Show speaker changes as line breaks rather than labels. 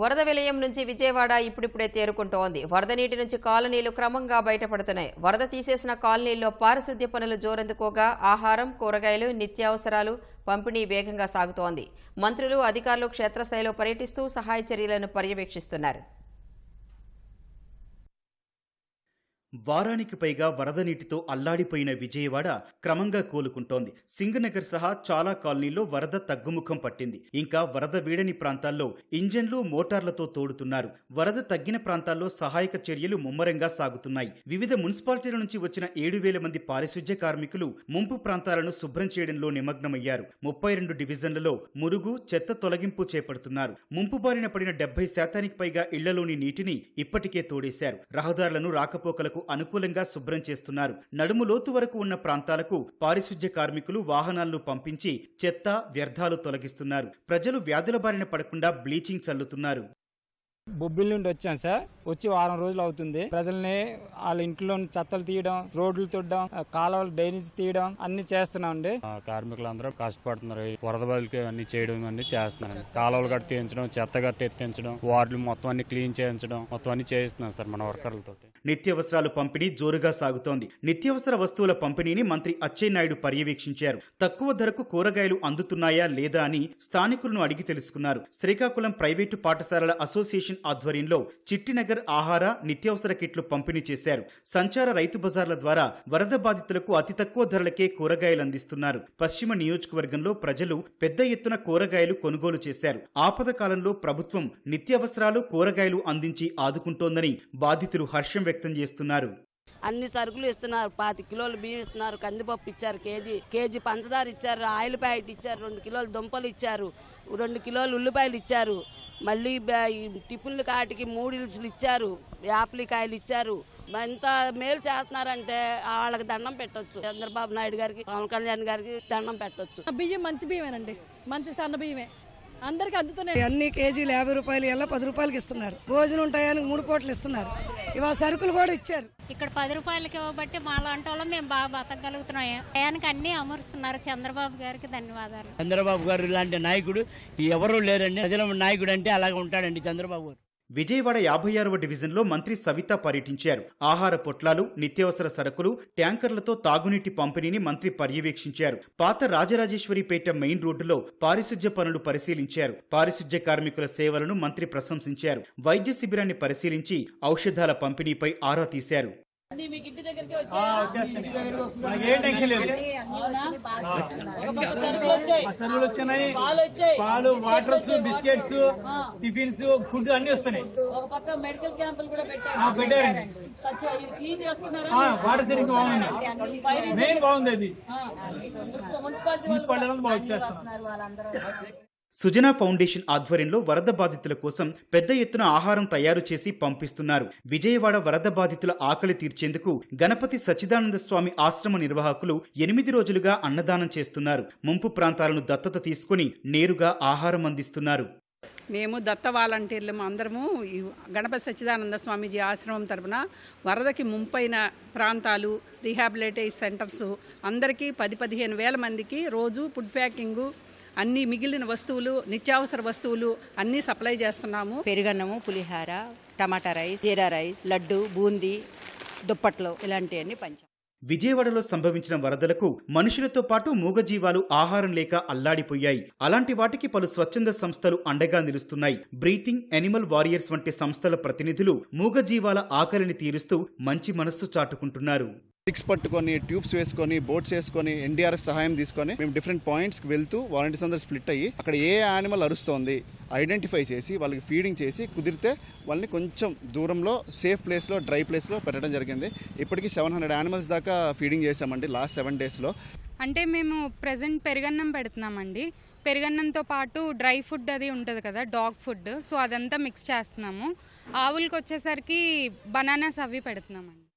వరద విలయం నుంచి విజయవాడ ఇప్పుడిప్పుడే తేరుకుంటోంది. వరద నీటి నుంచి కాలనీలు క్రమంగా బయటపడుతున్నాయి. వరద తీసేసిన కాలనీల్లో పారిశుద్ధ్య పనులు జోరందుకోగా ఆహారం కూరగాయలు నిత్యావసరాలు పంపిణీ వేగంగా సాగుతోంది. మంత్రులు అధికారులు క్షేత్రస్థాయిలో పర్యటిస్తూ సహాయ చర్యలను పర్యవేక్షిస్తున్నారు.
వారానికి పైగా వరద నీటితో అల్లాడిపోయిన విజయవాడ క్రమంగా కోలుకుంటోంది. సింగనగర్ సహా చాలా కాలనీల్లో వరద తగ్గుముఖం పట్టింది. ఇంకా వరద వీడని ప్రాంతాల్లో ఇంజన్లు మోటార్లతో తోడుతున్నారు. వరద తగ్గిన ప్రాంతాల్లో సహాయక చర్యలు ముమ్మరంగా సాగుతున్నాయి. వివిధ మున్సిపాలిటీల నుంచి వచ్చిన ఏడు వేల మంది పారిశుధ్య కార్మికులు ముంపు ప్రాంతాలను శుభ్రం చేయడంలో నిమగ్నమయ్యారు. ముప్పై రెండు డివిజన్లలో మురుగు చెత్త తొలగింపు చేపడుతున్నారు. ముంపు బారిన పడిన డెబ్బై శాతానికి పైగా ఇళ్ళలోని నీటిని ఇప్పటికే తోడేశారు. రహదారులను రాకపోకలకు అనుకూలంగా శుభ్రం చేస్తున్నారు. నడుము లోతు వరకు ఉన్న ప్రాంతాలకు పారిశుధ్య కార్మికులు వాహనాలను పంపించి చెత్త వ్యర్థాలు తొలగిస్తున్నారు. ప్రజలు వ్యాధుల బారిన పడకుండా బ్లీచింగ్ చల్లుతున్నారు.
బొబ్బిలి నుండి వచ్చాం సార్. వచ్చి వారం రోజులు అవుతుంది. ప్రజల్ని వాళ్ళ ఇంట్లో చెత్తలు తీయడం రోడ్లు తుడడం కాలువలు డ్రైనేజ్ తీయడం అన్ని చేస్తున్నాం అండి
కార్మికులందరూ కష్టపడుతున్నారు. వరద బదులకి అన్ని చేయడం అన్ని చేస్తున్నారు కాలువలు కట్టి తీయించడం చెత్త కట్టి ఎత్తించడం వార్డులు మొత్తం అన్ని క్లీన్ చేయించడం మొత్తం అన్ని చేయిస్తున్నాం సార్ మన వర్కర్లతో
నిత్యావసరాలు పంపిణీ జోరుగా సాగుతోంది. నిత్యావసర వస్తువుల పంపిణీని మంత్రి అచ్చెన్నాయుడు పర్యవేక్షించారు. తక్కువ ధరకు కూరగాయలు అందుతున్నాయా లేదా అని స్థానికులను అడిగి తెలుసుకున్నారు. శ్రీకాకుళం ప్రైవేటు పాఠశాలల అసోసియేషన్ ఆధ్వర్యంలో చిట్టినగర్ ఆహార నిత్యావసర కిట్లు పంపిణీ చేశారు. సంచార రైతు బజార్ల ద్వారా వరద బాధితులకు అతి తక్కువ ధరలకే కూరగాయలు అందిస్తున్నారు. పశ్చిమ నియోజకవర్గంలో ప్రజలు పెద్ద ఎత్తున కూరగాయలు కొనుగోలు చేశారు. ఆపద కాలంలో ప్రభుత్వం నిత్యావసరాలు కూరగాయలు అందించి ఆదుకుంటోందని బాధితులు హర్షం వ్యక్తం చేస్తున్నారు.
అన్ని సరుకులు ఇస్తున్నారు. పాతి కిలోలు బియ్యం ఇస్తున్నారు. కందిపప్పు ఇచ్చారు కేజీ. కేజీ పంచదార ఇచ్చారు. ఆయిల్ ప్యాకెట్ ఇచ్చారు. రెండు కిలోలు దుంపలు ఇచ్చారు. రెండు కిలోలు ఉల్లిపాయలు ఇచ్చారు. మళ్ళీ ఈ టిఫిన్లు కాటికి మూడిల్స్లు ఇచ్చారు. యాప్లికాయలు ఇచ్చారు. ఎంత మేలు చేస్తున్నారంటే వాళ్ళకి దండం పెట్టొచ్చు. చంద్రబాబు నాయుడు గారికి పవన్ కళ్యాణ్ గారికి దండం పెట్టొచ్చు.
బియ్యం మంచి బియ్యమేనండి. మంచి సన్న బియ్యమే. అందరికి అందుతున్నాయి
అన్ని కేజీలు యాభై రూపాయలు ఎలా పది రూపాయలకి ఇస్తున్నారు. భోజనం ఉంటాయని మూడు పూటలు ఇస్తున్నారు. ఇవాళ సరుకులు కూడా ఇచ్చారు.
ఇక్కడ పది రూపాయలకి ఇవ్వబట్టి మా లాంటి వాళ్ళం మేము బాగా బతకగలుగుతున్నాం. టయానికి అన్ని అమరుస్తున్నారు. చంద్రబాబు గారికి ధన్యవాదాలు.
చంద్రబాబు గారు ఇలాంటి నాయకుడు ఎవరూ లేరండి. ప్రజల నాయకుడు అంటే అలాగే ఉంటాడండి చంద్రబాబు గారు.
విజయవాడ యాభై ఆరవ డివిజన్లో మంత్రి సవిత పర్యటించారు. ఆహార పొట్లాలు నిత్యావసర సరుకులు ట్యాంకర్లతో తాగునీటి పంపిణీని మంత్రి పర్యవేక్షించారు. పాత రాజరాజేశ్వరిపేట మెయిన్ రోడ్డులో పారిశుధ్య పనులు పరిశీలించారు. పారిశుధ్య కార్మికుల సేవలను మంత్రి ప్రశంసించారు. వైద్య శిబిరాన్ని పరిశీలించి ఔషధాల పంపిణీపై ఆరా తీశారు.
ఏం టెన్షన్ లేదు. సరుకులు వచ్చినాయి. పాలు వాటర్స్ బిస్కెట్స్ టిఫిన్స్ ఫుడ్ అన్ని వస్తున్నాయి.
ఒక పక్క మెడికల్ క్యాంపులు కూడా
ఆ, పెట్టారండి
పెట్టారు క్లీన్ చేస్తున్నారు?
ఆ, వాటర్ సరిగ్గా బాగుంది. మెయిన్ బాగుంది అది.
మున్సిపాలిటీ
బాగా చేస్తాం
సుజనా ఫౌండేషన్ ఆధ్వర్యంలో వరద బాధితుల కోసం పెద్ద ఎత్తున ఆహారం తయారు చేసి పంపిస్తున్నారు. విజయవాడ వరద బాధితుల ఆకలి తీర్చేందుకు గణపతి సచ్చిదానంద స్వామి ఆశ్రమ నిర్వాహకులు ఎనిమిది రోజులుగా అన్నదానం చేస్తున్నారు. ముంపు ప్రాంతాలను దత్తత తీసుకుని నేరుగా ఆహారం అందిస్తున్నారు.
మేము దత్త వాలంటీర్లు అందరము గణపతి సచ్చిదానంద స్వామీజీ ఆశ్రమం తరపున వరదకి ముంపైన ప్రాంతాలు రీహాబిలిటేషన్ సెంటర్స్ అందరికీ పది పదిహేను వేల మందికి రోజు ఫుడ్ ప్యాకింగు అన్ని మిగిలిన వస్తువులు నిత్యావసర వస్తువులు అన్నీ సప్లై చేస్తున్నాము.
పెరుగన్నము పులిహార tomato rice jeera rice laddu boondi దుప్పట్లు ఇలాంటివన్నీ పంచాం.
విజయవాడలో సంభవించిన వరదలకు మనుషులతో పాటు మూగజీవాలు ఆహారం లేక అల్లాడిపోయాయి. అలాంటి వాటికి పలు స్వచ్ఛంద సంస్థలు అండగా నిలుస్తున్నాయి. బ్రీతింగ్ ఎనిమల్ వారియర్స్ వంటి సంస్థల ప్రతినిధులు మూగజీవాల ఆకలిని తీరుస్తూ మంచి మనస్సు చాటుకుంటున్నారు.
స్టిక్స్ పట్టుకొని ట్యూబ్స్ వేసుకొని బోట్స్ వేసుకొని ఎన్డీఆర్ఎఫ్ సహాయం తీసుకొని మేము డిఫరెంట్ పాయింట్స్కి వెళ్తూ వాలంటీర్స్ అందరూ స్ప్లిట్ అయ్యి అక్కడ ఏ యానిమల్ అరుస్తోంది ఐడెంటిఫై చేసి వాళ్ళకి ఫీడింగ్ చేసి కుదిరితే వాళ్ళని కొంచెం దూరంలో సేఫ్ ప్లేస్లో డ్రై ప్లేస్లో పెట్టడం జరిగింది. ఇప్పటికీ సెవెన్ హండ్రెడ్ యానిమల్స్ దాకా ఫీడింగ్ చేసామండి లాస్ట్ సెవెన్ డేస్లో.
అంటే మేము ప్రజెంట్ పెరుగన్నం పెడుతున్నామండి. పెరుగన్నంతో పాటు డ్రై ఫుడ్ అది ఉంటుంది కదా డాగ్ ఫుడ్. సో అదంతా మిక్స్ చేస్తున్నాము. ఆవులకి వచ్చేసరికి బనానాస్ అవి పెడుతున్నామండి.